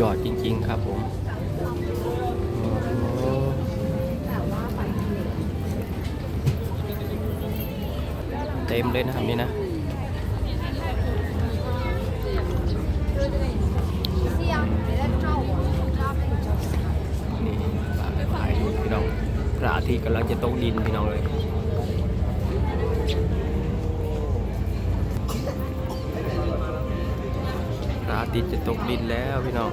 ยอดจริง ๆ ครับผมเต็มเลยนะครับนี่นะนี่ฝากถ่ายรูปพี่น้องพระอาทิตย์กำลังจะตกดินพี่น้องเลย ระอาทิตย์จะตกดินแล้วพี่น้อง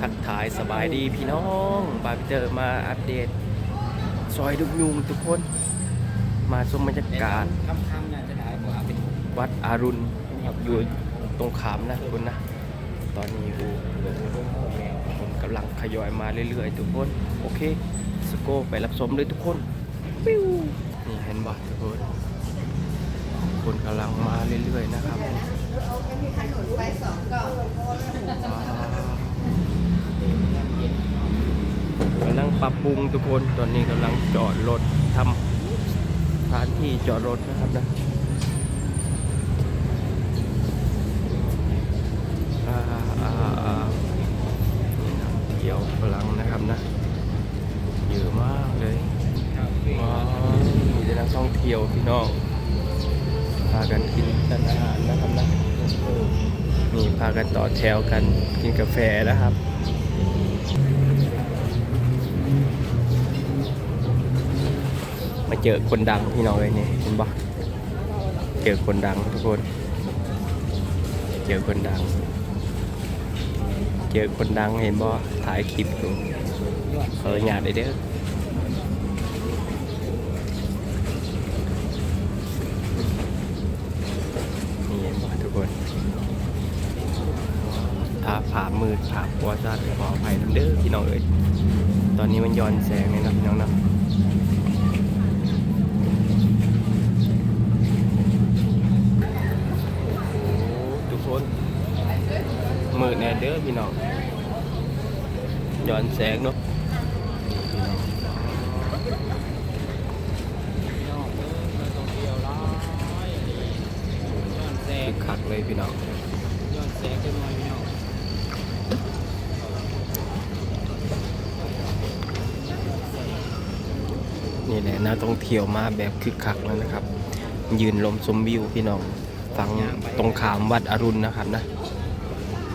ทักทายสบายดีพี่น้อง บาร์บีเตอมาอัปเดต ซอยดุกยุงทุกคน มาชมบรรยากาศคำคำน่าจะได้กว่าเป็นวัดอารุณครับอยู่ตรงขามนะทุกคนนะ ตอนนี้อูผมกำลังขยอยมาเรื่อยๆ ทุกคน โอเค สโกไปรับชมเลยทุกคนปิ้วนี่เห็นบ่ทุกคน คนกำลังมาเรื่อยๆนะครับก กำลังปรับปรุงทุกคนตอนนี้กำลังจอดรถทำสถานที่จอดรถนะครับนะเกี่ยวพลังนะครับนะเยอะมากเลยว้าวมีแต่นักท่องเที่ยวพี่น้องพากันกินกันอาหารนะครับนะนี่พากันต่อแถวกันกินกาแฟนะครับ มาเจอคนดังพี่น้องเลยนี่เห็นปะเจอคนดังทุกคน เจอคนดัง เจอคนดังเห็นบ่ถ่ายคลิปอยู่เออหยาดเลยเด้อนี่เห็นบ่ทุกคนถ้าผ่ามืดผ่าปัวจัดขออภัยนเด้อพี่น้องเอ้ยตอนนี้มันย้อนแสงเลยนะพี่น้องนะโอ้ทุกคน มืดแน่เด้อพี่น้องย้อนแสงเนาะคักเลยพี่น้องยอดแสงจะน้อยพี่น้องนี่แหละนักท่องเที่ยวมาแบบคึกคักแล้วนะครับ ยืนลมชมวิวพี่น้องฟังตรงขามวัดอรุณนะครับนะ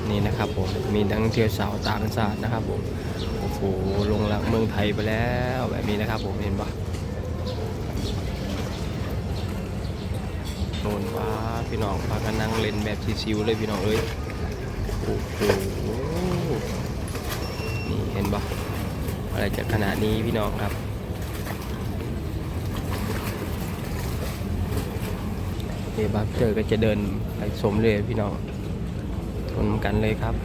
นี่นะครับผมมีนักท่องเที่ยวสาวต่างชาตินะครับผมโอ้โหลงหลักเมืองไทยไปแล้วแบบนี้นะครับผมเห็นปะโน่นว่าพี่น้องพากันนั่งเล่นแบบชิวๆเลยพี่น้องเอ้ยโอ้โหนี่เห็นปะอะไรจะขนาดนี้พี่น้องครับเดี๋ยวบัฟเจอก็จะเดินไปชมเลยพี่น้อง นกันเลยครับ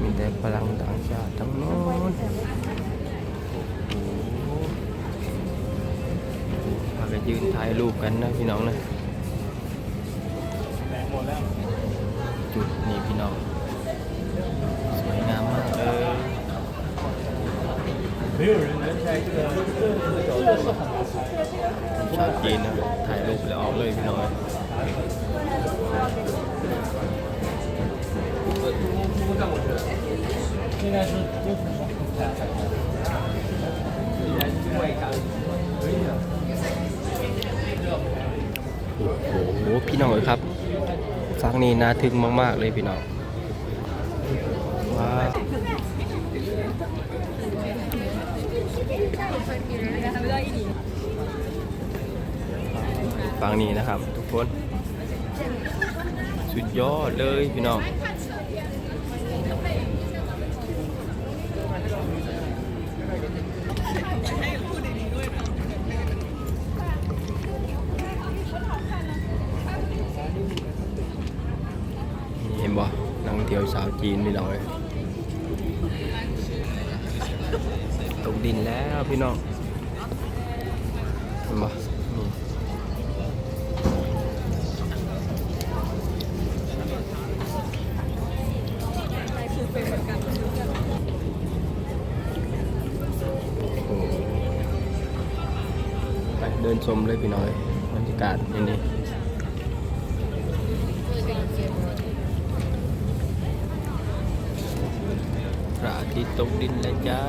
มีแต่พลังต่างชาติทั้งโน้นพากันยืนถ่ายรูปกันนะพี่น้องนะจุดนี้พี่น้อง สวยงามมากเลย ชาวจีนนะถ่ายรูปแล้วออกเลยพี่น้อง 应该是就是说应该是外感可以的 โอ้โห พี่น้องเอ้ยครับ ฟังนี่น่าทึ่งมาก ๆ เลยพี่น้อง ว้า วฟังนี้นะครับ ทุกคน สุดยอดเลยพี่น้องเห็นบ่นั่งเที่ยวสาวจีนพี่น้องเลยตกดินแล้วพี่น้องบ่นี่ ดินชมเลยพี่น้อยบรรยากาศนี่นี่พระอาทิตย์ตกดินแล้วจ้า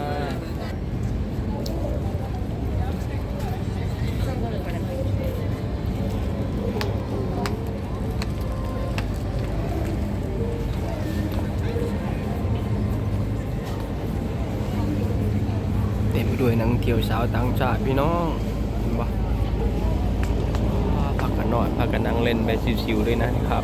เต็มไปด้วยนักท่องเที่ยวสาวต่างชาติพี่น้องเห็นปะพักกั นหน่อยพากกันนั่งเล่นไปชิวๆด้วยนะครับ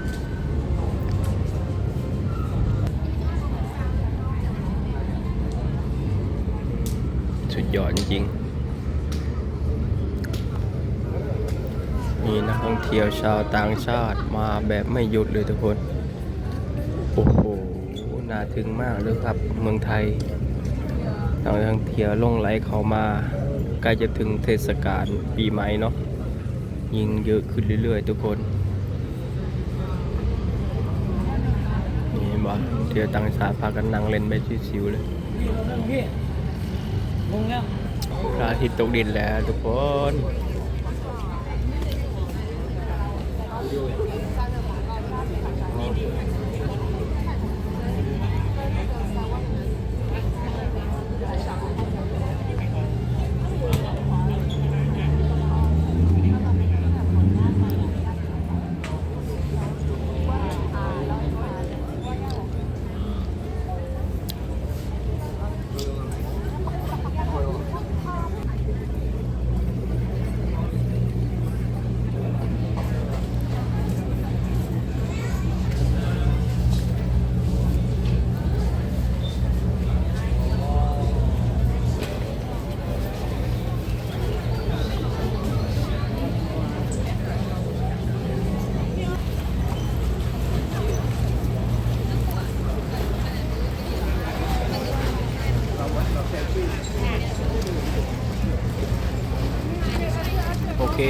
ยอดจริงๆมีนักท่องเที่ยวชาวต่างชาติมาแบบไม่หยุดเลยทุกคน โอ้โห น่าถึงมากเลยครับ เมืองไทยนักท่องเที่ยวลงไหลเข้ามาใกล้จะถึงเทศกาลปีใหม่เนาะยิ่งเยอะขึ้นเรื่อยๆ ทุกคนนี่เห็นบ่เที่ยวต่างชาติพากันนั่งเล่นไปชิวๆเลย งงแล้วพระอาทิตย์ตกดินแล้วทุกคน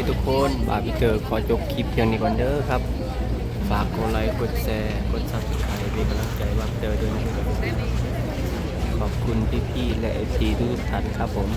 ทุกคนบาร์บีเตอร์ขอจบคลิปเพียงนี้ก่อนเด้อครับ ฝากกดไลค์กดแชร์กดซับสไครต์เป็นกำลังใจบาร์บีเตอร์ด้วยนะครับขอบคุณพี่ๆและเอฟซีทุกท่านครับผม